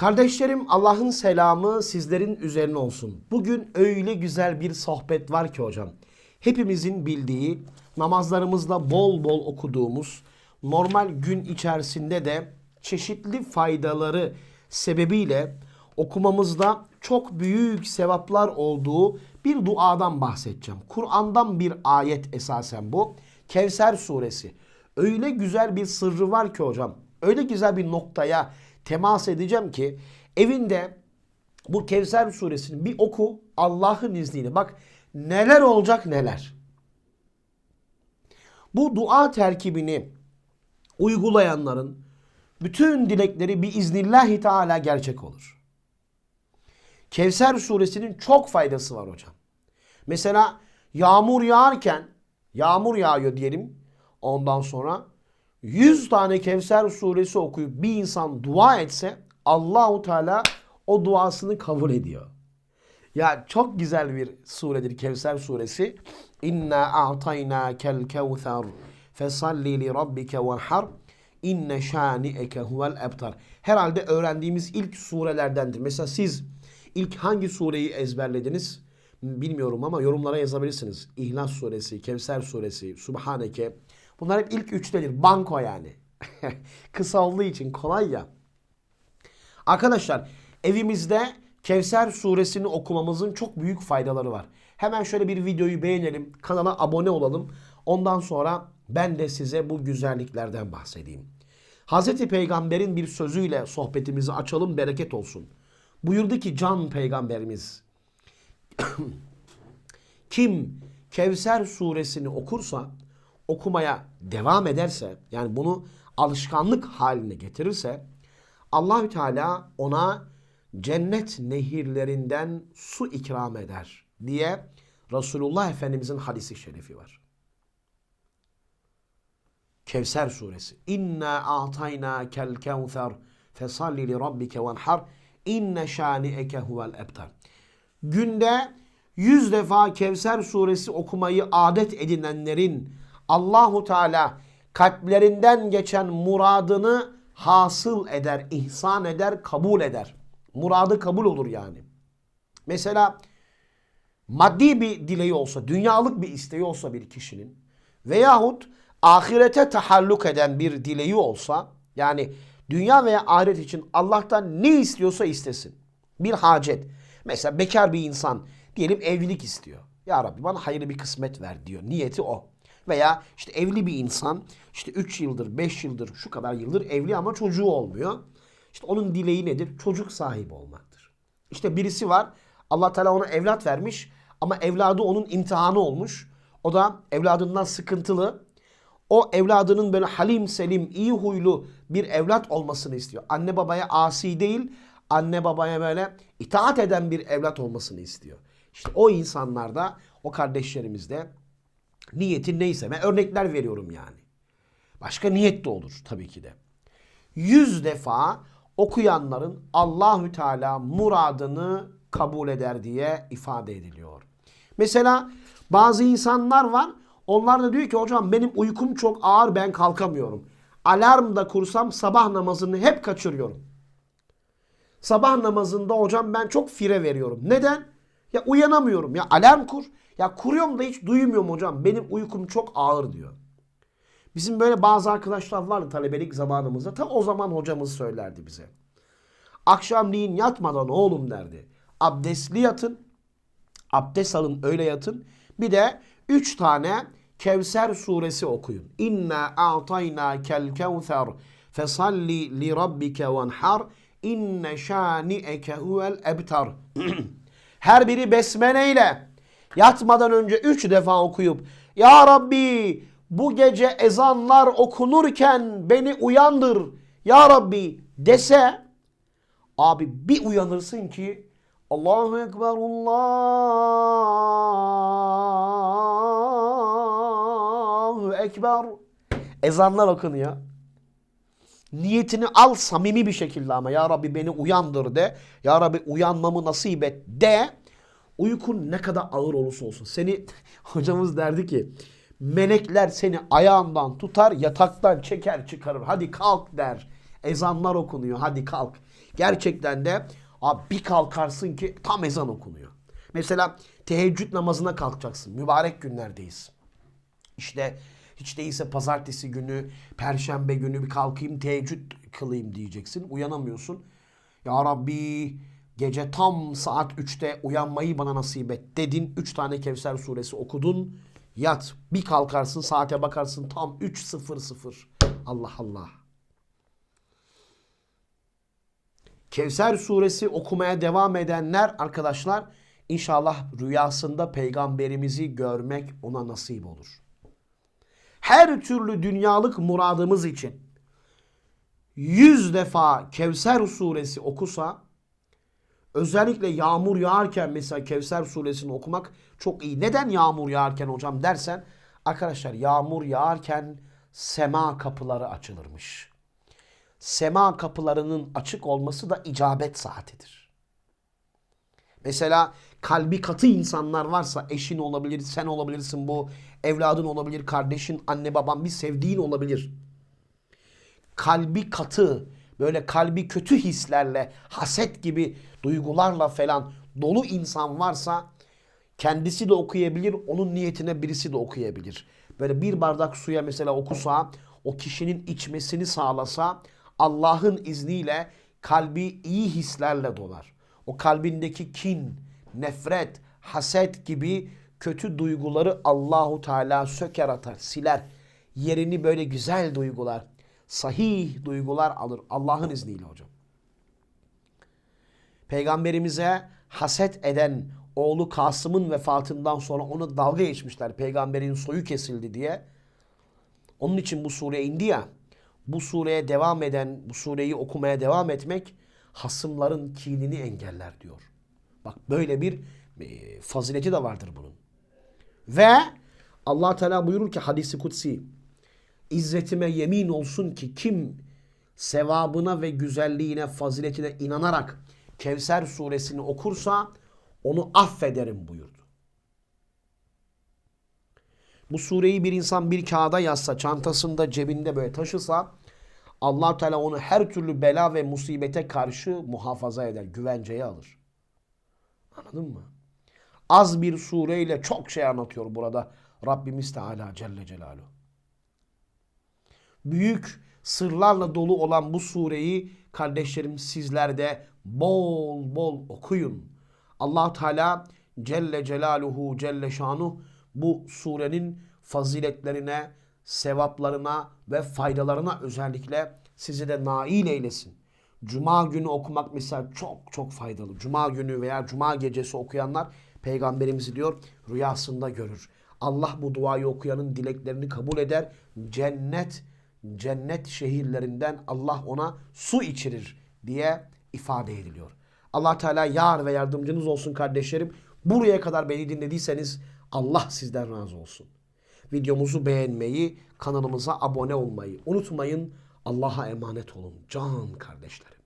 Kardeşlerim Allah'ın selamı sizlerin üzerine olsun. Bugün öyle güzel bir sohbet var ki hocam. Hepimizin bildiği, namazlarımızda bol bol okuduğumuz, normal gün içerisinde de çeşitli faydaları sebebiyle okumamızda çok büyük sevaplar olduğu bir duadan bahsedeceğim. Kur'an'dan bir ayet esasen bu. Kevser suresi. Öyle güzel bir sırrı var ki hocam. Öyle güzel bir noktaya temas edeceğim ki evinde bu Kevser suresini bir oku Allah'ın izniyle. Bak neler olacak neler. Bu dua terkibini uygulayanların bütün dilekleri bir iznillahi teala gerçek olur. Kevser suresinin çok faydası var hocam. Mesela yağmur yağarken yağmur yağıyor diyelim. Ondan sonra 100 tane Kevser suresi okuyup bir insan dua etse Allahu Teala o duasını kabul ediyor. Ya çok güzel bir suredir Kevser suresi. İnna a'tayna kel kevser fesalli li rabbike venhar inne şani'eke huvel ebtar. Herhalde öğrendiğimiz ilk surelerdendir. Mesela siz ilk hangi sureyi ezberlediniz? Bilmiyorum ama yorumlara yazabilirsiniz. İhlas suresi, Kevser suresi, Subhaneke. Bunlar hep ilk üçtedir. Banko yani. Kısa olduğu için kolay ya. Arkadaşlar evimizde Kevser suresini okumamızın çok büyük faydaları var. Hemen şöyle bir videoyu beğenelim, kanala abone olalım. Ondan sonra ben de size bu güzelliklerden bahsedeyim. Hazreti Peygamber'in bir sözüyle sohbetimizi açalım, bereket olsun. Buyurdu ki can peygamberimiz kim Kevser suresini okursa, okumaya devam ederse, yani bunu alışkanlık haline getirirse, Allahü Teala ona cennet nehirlerinden su ikram eder diye Resulullah Efendimizin hadisi şerifi var. Kevser suresi. İnna a'tayna kel kevser fesalli li rabbike venhar inne şani'eke huvel ebtar. Günde yüz defa Kevser suresi okumayı adet edinenlerin Allahu Teala kalplerinden geçen muradını hasıl eder, ihsan eder, kabul eder. Muradı kabul olur yani. Mesela maddi bir dileği olsa, dünyalık bir isteği olsa bir kişinin veyahut ahirete tahalluk eden bir dileği olsa yani dünya veya ahiret için Allah'tan ne istiyorsa istesin. Bir hacet. Mesela bekar bir insan diyelim evlilik istiyor. Ya Rabbi bana hayırlı bir kısmet ver diyor. Niyeti o. Veya işte evli bir insan işte 3 yıldır 5 yıldır şu kadar yıldır evli ama çocuğu olmuyor. İşte onun dileği nedir? Çocuk sahibi olmaktır. İşte birisi var Allah Teala ona evlat vermiş ama evladı onun imtihanı olmuş. O da evladından sıkıntılı. O evladının böyle halim selim, iyi huylu bir evlat olmasını istiyor. Anne babaya asi değil, anne babaya böyle itaat eden bir evlat olmasını istiyor. İşte o insanlarda, o kardeşlerimizde niyetin neyse. Ben örnekler veriyorum yani. Başka niyet de olur tabii ki de. Yüz defa okuyanların Allahü Teala muradını kabul eder diye ifade ediliyor. Mesela bazı insanlar var. Onlar da diyor ki hocam benim uykum çok ağır ben kalkamıyorum. Alarm da kursam sabah namazını hep kaçırıyorum. Sabah namazında hocam ben çok fire veriyorum. Neden? Ya uyanamıyorum. Ya alarm kur. Ya kuruyorum da hiç duymuyorum hocam. Benim uykum çok ağır diyor. Bizim böyle bazı arkadaşlar vardı talebelik zamanımızda. Ta o zaman hocamız söylerdi bize. Akşamleyin yatmadan oğlum derdi. Abdestli yatın. Abdest alın öyle yatın. Bir de üç tane Kevser suresi okuyun. İnna a'tayna kel kevser fesalli li rabbike venhar inne şani'eke huvel ebtar. Her biri besmele ile yatmadan önce üç defa okuyup Ya Rabbi bu gece ezanlar okunurken beni uyandır Ya Rabbi dese abi bir uyanırsın ki Allahu Ekber Allahu Ekber ezanlar okunuyor. Niyetini al samimi bir şekilde ama Ya Rabbi beni uyandır de. Ya Rabbi uyanmamı nasip et de. Uykun ne kadar ağır olursa olsun. Seni hocamız derdi ki melekler seni ayağından tutar yataktan çeker çıkarır. Hadi kalk der. Ezanlar okunuyor hadi kalk. Gerçekten de abi bir kalkarsın ki tam ezan okunuyor. Mesela teheccüd namazına kalkacaksın. Mübarek günlerdeyiz. İşte hiç değilse pazartesi günü, perşembe günü bir kalkayım teheccüd kılayım diyeceksin. Uyanamıyorsun. Ya Rabbi gece tam saat 3'te uyanmayı bana nasip et dedin. 3 tane Kevser suresi okudun. Yat. Bir kalkarsın saate bakarsın tam 3.00. Allah Allah. Kevser suresi okumaya devam edenler arkadaşlar inşallah rüyasında peygamberimizi görmek ona nasip olur. Her türlü dünyalık muradımız için yüz defa Kevser suresi okusa özellikle yağmur yağarken mesela Kevser suresini okumak çok iyi. Neden yağmur yağarken hocam dersen arkadaşlar yağmur yağarken sema kapıları açılırmış. Sema kapılarının açık olması da icabet saatidir. Mesela kalbi katı insanlar varsa eşin olabilir, sen olabilirsin bu, evladın olabilir, kardeşin, anne baban, bir sevdiğin olabilir. Kalbi katı, böyle kalbi kötü hislerle, haset gibi duygularla falan dolu insan varsa kendisi de okuyabilir, onun niyetine birisi de okuyabilir. Böyle bir bardak suya mesela okusa, o kişinin içmesini sağlasa Allah'ın izniyle kalbi iyi hislerle dolar. O kalbindeki kin, nefret, haset gibi kötü duyguları Allahu Teala söker atar, siler. Yerini böyle güzel duygular, sahih duygular alır Allah'ın izniyle hocam. Peygamberimize haset eden oğlu Kasım'ın vefatından sonra onu dalga geçmişler. Peygamberin soyu kesildi diye. Onun için bu sure indi ya. Bu sureye devam eden, bu sureyi okumaya devam etmek hasımların kinini engeller diyor. Bak böyle bir e, fazileti de vardır bunun. Ve Allah Teala buyurur ki hadisi kutsi İzzetime yemin olsun ki kim sevabına ve güzelliğine, faziletine inanarak Kevser suresini okursa onu affederim buyurdu. Bu sureyi bir insan bir kağıda yazsa, çantasında, cebinde böyle taşısa allah Teala onu her türlü bela ve musibete karşı muhafaza eder, güvenceye alır. Anladın mı? Az bir sureyle çok şey anlatıyor burada Rabbimiz Teala Celle Celaluhu. Büyük sırlarla dolu olan bu sureyi kardeşlerim sizler de bol bol okuyun. allah Teala Celle Celaluhu Celle Şanuh bu surenin faziletlerine, sevaplarına ve faydalarına özellikle sizi de nail eylesin. Cuma günü okumak mesela çok çok faydalı. Cuma günü veya cuma gecesi okuyanlar peygamberimizi diyor rüyasında görür. Allah bu duayı okuyanın dileklerini kabul eder. Cennet cennet şehirlerinden Allah ona su içirir diye ifade ediliyor. Allah Teala yar ve yardımcınız olsun kardeşlerim. Buraya kadar beni dinlediyseniz Allah sizden razı olsun. Videomuzu beğenmeyi, kanalımıza abone olmayı unutmayın. Allah'a emanet olun can kardeşlerim.